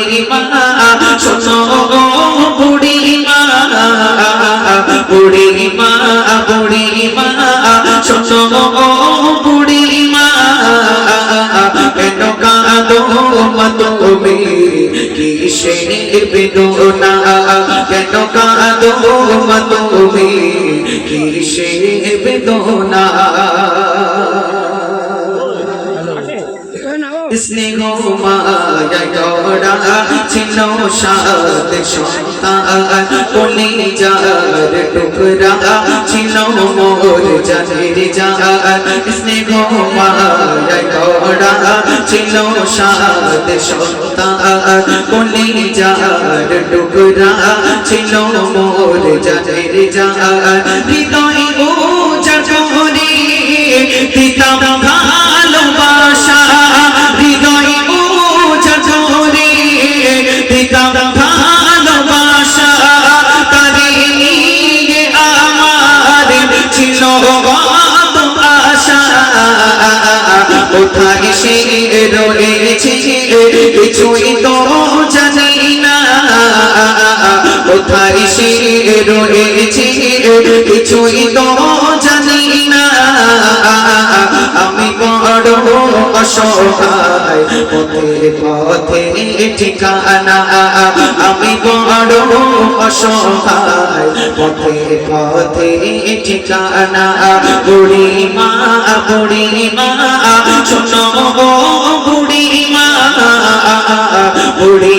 বুড়ি মা শোনো বুড়ি মা বুড়ি মা বুড়ি মা শোনো বুড়ি কেন কাঁদো তুমি? কিসের বেদনা? কেন কাঁদো তুমি? কিসের বেদনা? স্নেহ মায়া গড়া ছিল সাত সন্তান। বলে যার টুকরা ছিল মোর জানের জান। স্নেহ মায়া গড়া ছিল সাত সন্তান। বলে যার টুকরা ছিল মোর জানের জান। হৃদয় কোথায় সে রয়েছে? কিছুই তো জানি না। আমি বড় অসহায় পথে পথে ঠিকানা। আমি বড় অসহায় পথে পথে ঠিকানা। বুড়ি মা বুড়ি মা শোনো বুড়ি মা বুড়ি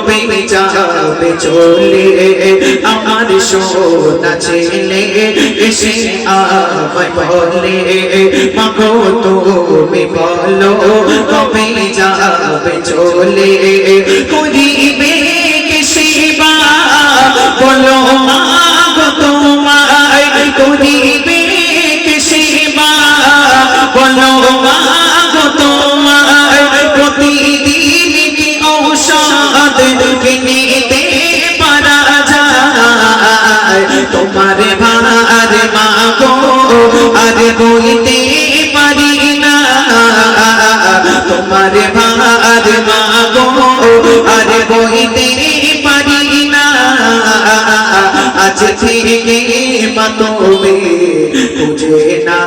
যাবে চলে আমার সোনা ছেলে এসে আমায় বলে, মাগো তুমি বলো, কবে যাবে চলে করিবে সেবা বলো তোমার ভার মাগো, আর বইতে পারি না। আজ থেকে মা তুমি বুঝে না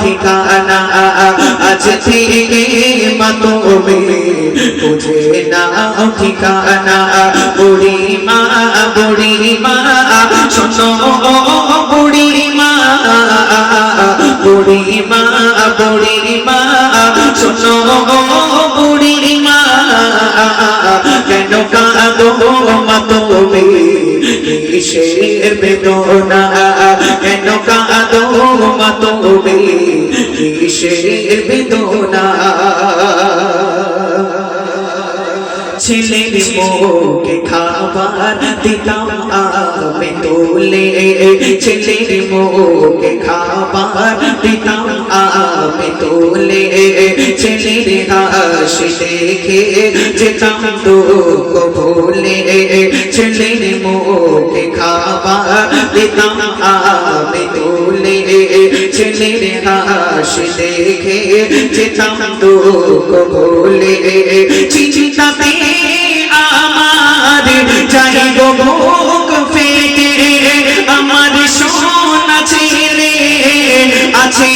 ঠিকানা। আজ থেকে মা তুমি বুঝে না ঠিকানা। বুড়ি মা বুড়ি মা, শোনো। শোনো বুড়ি মা কেন কাঁদো মা তুমি? কিসের বেদনা? কেন কাঁদো মা তুমি? কিসের বেদনা? ছেলের মুখে খাবার দিতাম আমি তোলে। ছেলের মুখে খাবার দিতাম আমি তোলে। ছেলের হাসি দেখে যেতাম দুঃখ ভুলে ছেলের খাবার দিতাম আমি দেখে আমার যাই গো আমার সোনা ছেলে আছে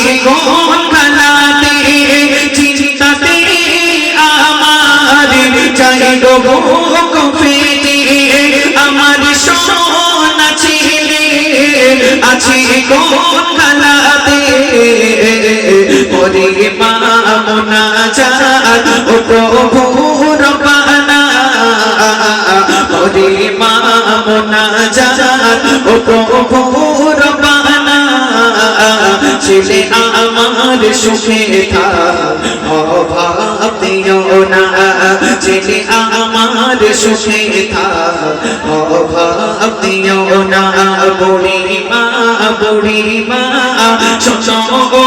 কোনাতে ওরে মা মোনা যান ও প্রভু রবানা ওরে মা মোনা যান ও আমার সুখে থাক অভাব দিও না ছেলে আমার সুখে থাক অভাব দিও না বলে মা বুড়ি মা শোনো গো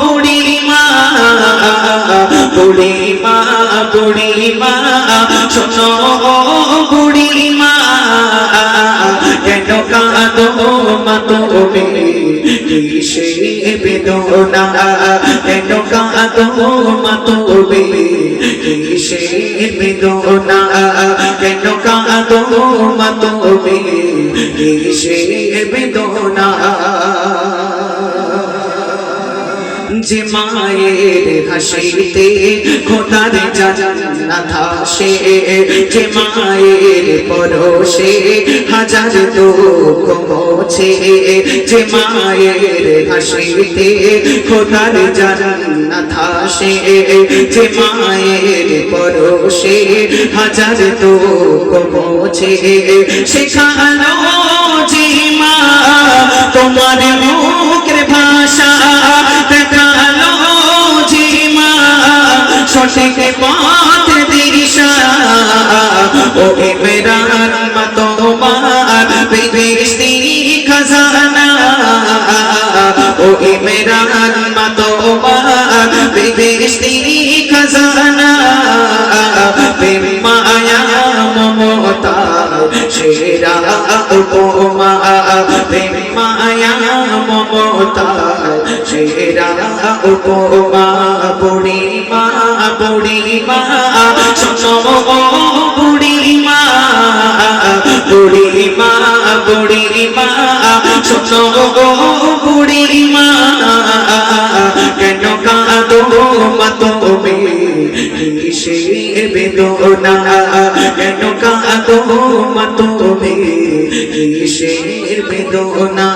বুড়ি মা বুড়ি মা বুড়ি মা শোনো গো বুড়ি মা কেন কাঁদো মা তুমি? কিসে বেদনা? কেন কাঁদো মা তুমি? কিসে বেদনা কেন কাঁদো মা তুমি কিসে বেদনা যে মায়ের হাসিতে খোদার জান্নাত আসে, যে মায়ের পরশে হাজার দুঃখ মোছে যে মায়ের হাসিতে খোদার জান্নাত আসে, যে মায়ের পরশে হাজার দুঃখ মোছে শেখানো যে মা, তোমার মুখের ও ইমরান মা তোমার বিদেশি খাজানা। প্রেম মায়া মমতা সেরা উপমা। প্রেম মায়া মমতা সেরা উপমা। বুড়ি মা বুড়ি মা শোনো বুড়ি মা বুড়ি মা বুড়ি মা শোনো বেদনা কেন কাঁদো মা তুমি কিসের বেদনা